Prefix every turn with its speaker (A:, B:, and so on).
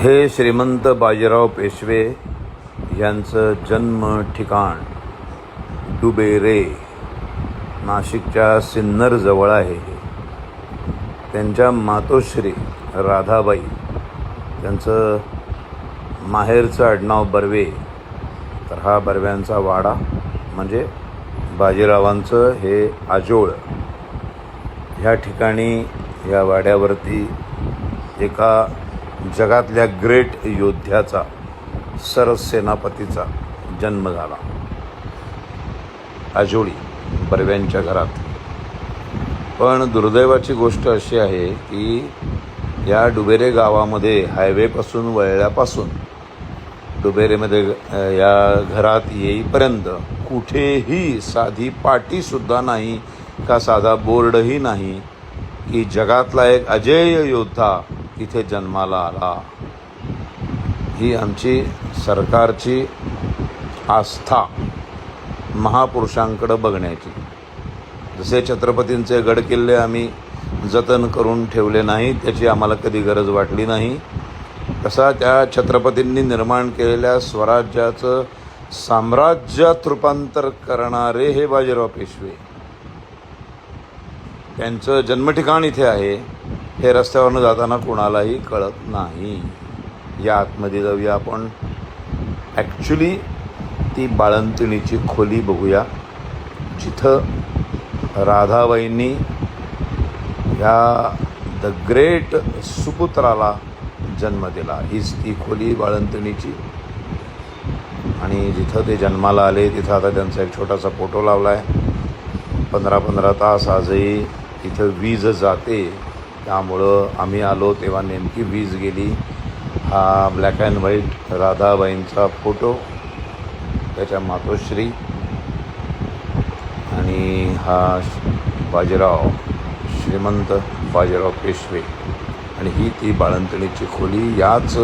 A: हे श्रीमंत बाजीराव पेशवे यांचं जन्म ठिकाण डुबेरे नाशिकच्या सिन्नरजवळ आहे त्यांच्या मातोश्री राधाबाई त्यांचं माहेरचं आडनाव बर्वे. तर हा बर्व्यांचा वाडा म्हणजे बाजीरावांचं हे आजोळ. ह्या ठिकाणी या वाड्यावरती एका जगातल्या ग्रेट योद्ध्याचा सरसेनापतीचा जन्म झाला. आजोळी बर्व्यांच्या घरात. पण दुर्दैवाची गोष्ट अशी आहे की या डुबेरे गावामध्ये हायवेपासून वळल्यापासून डुबेरेमध्ये या घरात येईपर्यंत कुठेही साधी पाटीसुद्धा नाही का साधा बोर्डही नाही की जगातला एक अजेय योद्धा इथे जन्माला आला. ही आमची सरकारची आस्था महापुरुषांकडं बघण्याची. जसे छत्रपतींचे गडकिल्ले आम्ही जतन करून ठेवले नाही त्याची आम्हाला कधी गरज वाटली नाही. तसा त्या छत्रपतींनी निर्माण केलेल्या स्वराज्याचं साम्राज्यात रूपांतर करणारे हे बाजीराव पेशवे. त्यांचं जन्मठिकाण इथे आहे. हे रस्त्यावरनं जाताना कोणालाही कळत नाही. या आतमध्ये जाऊया आपण. ॲक्च्युली ती बाळंतिणीची खोली बघूया. जिथं राधाबाईंनी ह्या द ग्रेट सुपुत्राला जन्म दिला. हीच ती खोली बाळंतिणीची. आणि जिथं ते जन्माला आले तिथं आता त्यांचा एक छोटासा फोटो लावला आहे पंधरा पंधरा तास आजही इथं वीज जाते. त्यामुळं आम्ही आलो तेव्हा नेमकी वीज गेली. हा ब्लॅक अँड व्हाईट राधाबाईंचा फोटो त्याच्या मातोश्री आणि हा बाजीराव श्रीमंत बाजीराव पेशवे. आणि ही ती बाळंतणीची खोली याच